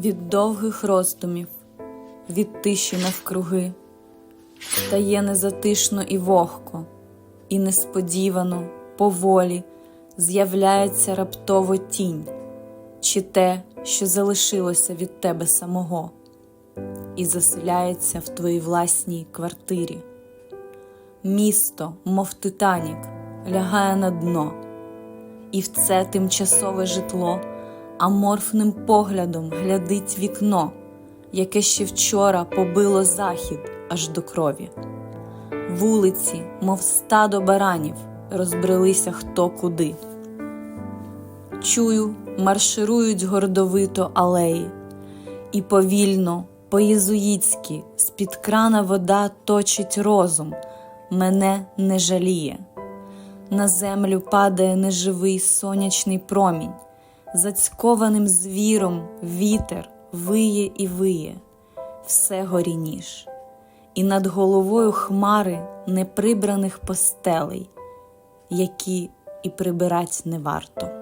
від довгих роздумів, від тиші навкруги, стає незатишно і вогко, і несподівано, поволі з'являється раптово тінь, чи те, що залишилося від тебе самого, і заселяється в твоїй власній квартирі. Місто, мов Титанік, лягає на дно, і в це тимчасове житло аморфним поглядом глядить вікно, яке ще вчора побило захід аж до крові. Вулиці, мов стадо баранів, розбрелися хто куди. Чую, марширують гордовито алеї, і повільно, по-єзуїцьки, з-під крана вода точить розум, мене не жаліє. На землю падає неживий сонячний промінь, зацькованим звіром вітер виє і виє, все горініш, і над головою хмари неприбраних постелей, які і прибирать не варто.